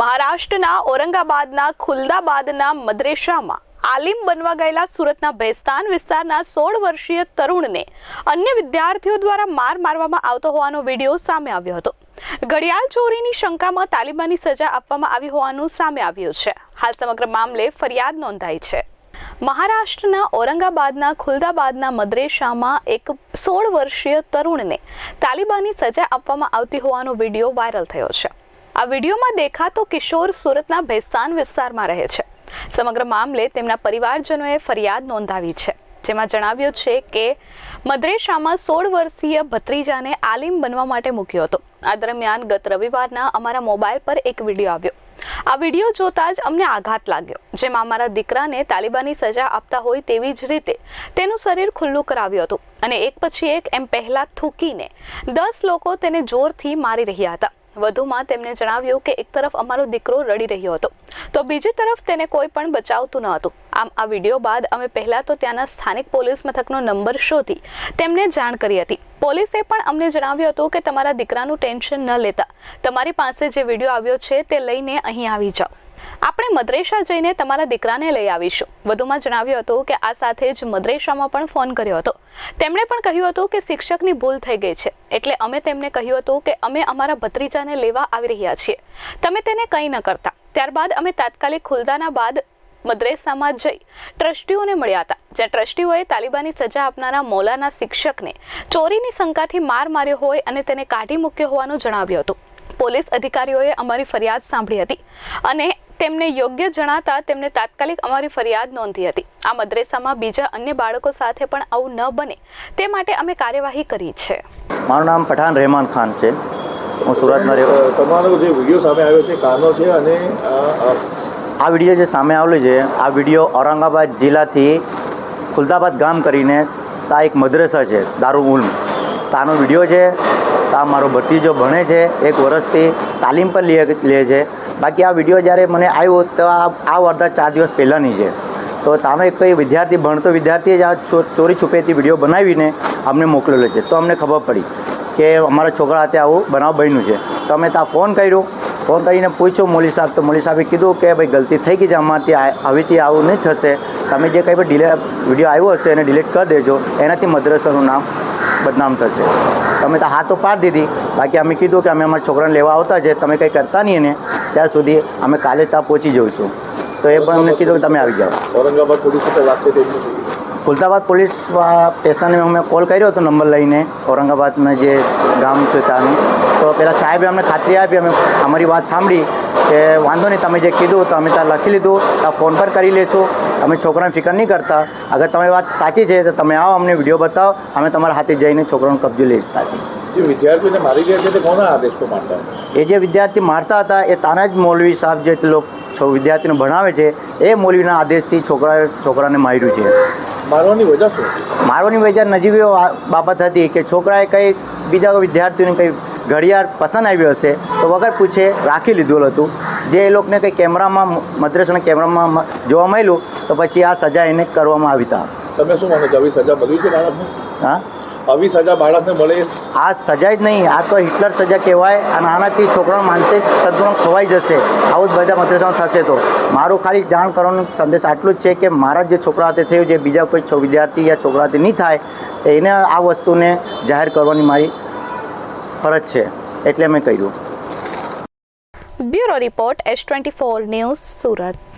મહારાષ્ટ્રના ઔરંગાબાદના, ખુલદાબાદના મદ્રેસામાં આલિમ બનવા ગયેલા સુરતના ભેસ્તાન વિસ્તારના સોળ વર્ષીય તરુણને અન્ય વિદ્યાર્થીઓ દ્વારા માર મારવામાં આવતો હોવાનો વીડિયો સામે આવ્યો હતો. ઘડિયાળ ચોરીની શંકામાં તાલિબાની સજા આપવામાં આવી હોવાનું સામે આવ્યું છે. હાલ સમગ્ર મામલે ફરિયાદ નોંધાઈ છે. મહારાષ્ટ્રના ઔરંગાબાદના, ખુલદાબાદના મદ્રેસામાં એક સોળ વર્ષીય તરુણને તાલિબાની સજા આપવામાં આવતી હોવાનો વીડિયો વાયરલ થયો છે. આ વિડીયોમાં દેખાતો કિશોર સુરતના ભેસાન વિસ્તારમાં રહે છે. સમગ્ર મામલે તેમના પરિવારજનોએ ફરિયાદ નોંધાવી છે, જેમાં જણાવ્યું છે કે મદ્રેસામાં સોળ વર્ષીય ભત્રીજાને આલિમ બનવા માટે મૂક્યો હતો. આ દરમિયાન ગત રવિવારના અમારા મોબાઈલ પર એક વીડિયો આવ્યો. આ વીડિયો જોતા જ અમને આઘાત લાગ્યો, જેમાં અમારા દીકરાને તાલિબાની સજા આપતા હોય તેવી જ રીતે તેનું શરીર ખુલ્લું કરાવ્યું હતું અને એક પછી એક એમ પહેલા થૂકીને દસ લોકો તેને જોરથી મારી રહ્યા હતા. વધુમાં તેમણે જણાવ્યું કે એક તરફ અમારો દીકરો રડી રહ્યો હતો, તો બીજી તરફ તેને કોઈ પણ બચાવતું ન હતું. આમ આ વીડિયો બાદ અમે પહેલા તો ત્યાંના સ્થાનિક પોલીસ મથકનો નંબર શોધી તેમને જાણ કરી હતી. પોલીસે પણ અમને જણાવ્યું હતું કે તમારા દીકરાનું ટેન્શન ન લેતા તમારી પાસે જે વીડિયો આવ્યો છે તે લઈને અહીં આવી જાઓ. આપણે મદ્રેસા જઈને તમારા દીકરાને લઈ આવીશું. વધુમાં જણાવ્યું હતું કે આ સાથે જ મદ્રેસામાં પણ ફોન કર્યો હતો. તેમણે પણ કહ્યું હતું કે શિક્ષકની ભૂલ થઈ ગઈ છે. એટલે અમે તેમને કહ્યું હતું કે અમે અમારા ભત્રીજાને લેવા આવી રહ્યા છીએ. તમે તેને કંઈ ન કરતા. ત્યારબાદ અમે તાત્કાલિક ખુલદાના બાદ મદ્રેસામાં જઈ ટ્રસ્ટીઓને મળ્યા હતા. જ્યાં ટ્રસ્ટીઓએ તાલિબાની સજા આપનારા મોલાના શિક્ષકને ચોરીની શંકાથી માર માર્યો હોય અને તેને કાઢી મૂક્યો હોવાનું જણાવ્યું હતું. પોલીસ અધિકારીઓએ અમારી ફરિયાદ સાંભળી હતી અને તેમને યોગ્ય જણાતા તેમને તાત્કાલિક અમારી ફરિયાદ નોંધી હતી. આ મદ્રેસામાં બીજા અન્ય બાળકો સાથે પણ આવું ન બને તે માટે અમે કાર્યવાહી કરી છે. મારું નામ પઠાન રહેમાન ખાન છે. હું સુરતમાં રહેવા તમારો જે વીડિયો સામે આવ્યો છે કાનો છે અને આ વીડિયો જે સામે આવેલો છે આ વીડિયો ઔરંગાબાદ જિલ્લાથી ખુલદાબાદ ગામ કરીને તા એક મદ્રેસા છે દારૂ ઉલ્મ ત્યાંનો વીડિયો છે તા મારો ભત્રીજો ભણે છે એક વર્ષથી તાલીમ પર લે લે છે. બાકી આ વીડિયો જ્યારે મને આવ્યો તો આ વારદાત ચાર દિવસ પહેલાંની છે. તો તમે કોઈ વિદ્યાર્થી, ભણતો વિદ્યાર્થીએ જ આ ચોરી છુપેથી વીડિયો બનાવીને અમને મોકલેલો છે. તો અમને ખબર પડી કે અમારા છોકરા હાથે આવું બનાવ બન્યું છે. તો અમે ત્યાં ફોન કર્યો. ફોન કરીને પૂછ્યો, મોલી સાહેબ, તો મોલી સાહેબે કીધું કે, ભાઈ, ગલતી થઈ ગઈ છે અમારાથી. આ- હવેથી આવું નહીં થશે. તમે જે કંઈ પણ ડિલે વીડિયો આવ્યો હશે એને ડિલીટ કરી દેજો. એનાથી મદ્રસાનું નામ બદનામ થશે. તમે તો હા તો પાડ દીધી. બાકી અમે કીધું કે અમે અમારા છોકરાને લેવા આવતા છે. તમે કંઈ કરતા નહીં એને. ત્યાં સુધી અમે કાલે ત્યાં પહોંચી જઈશું. તો એ પણ અમને કીધું કે તમે આવી જાઓ. ઔરંગાબાદ પોલીસ સાથે વાત ખુલતાબાદ પોલીસ સ્ટેશને અમે કોલ કર્યો હતો નંબર લઈને ઔરંગાબાદના જે ગામ છે ત્યાંનું. તો પેલા સાહેબે અમને ખાતરી આપી અમે અમારી વાત સાંભળી કે વાંધો નહીં તમે જે કીધું તો અમે ત્યાં લખી લીધું ત્યાં ફોન પર કરી લેશું. અમે છોકરાને ફિકર નહીં કરતા. અગર તમારી વાત સાચી છે તો તમે આવો અમને વીડિયો બતાવો. અમે તમારા હાથે જઈને છોકરાનો કબજો લઈશ ત્યાંથી જે વિદ્યાર્થીઓને મારી ગયા છે તે કોના આદેશો માનતા એ જે વિદ્યાર્થી મારતા હતા એ તાના જ મૌલવી સાહેબ જે લોકો વિદ્યાર્થીને ભણાવે છે એ મૌલવીના આદેશથી છોકરા છોકરાને માર્યું છે. મારવાની વજહ શું મારવાની વજહ નજીવી બાબત હતી કે છોકરાએ કંઈ બીજા વિદ્યાર્થીઓને કંઈ ઘડિયાળ પસંદ આવ્યો હશે તો વગર પૂછે રાખી લીધું હતું. જે એ લોકોને કંઈ કેમેરામાં મદ્રેસના કેમેરામાં જોવા મળ્યું તો પછી આ સજા એને કરવામાં આવી હતા તમે શું માનો છો? સજા મળવી છે બાળકને? હા? આવી સજા બાળકને મળે? આ સજા જ નહીં આ તો હિટલર સજા કહેવાય અને આનાથી છોકરાનો માનસિક સંતુલન ખોવાઈ જશે. આવું જ બધા મદ્રેસામાં થશે તો. મારું ખાલી જાણ કરવાનો સંદેશ આટલું જ છે કે મારા જે છોકરા હાથે થયું જે બીજા કોઈ વિદ્યાર્થી યા છોકરા હાથે નહીં થાય એને આ વસ્તુને જાહેર કરવાની મારી ફરજ છે. એટલે મેં કર્યું. Bureau report S twenty four news Surat.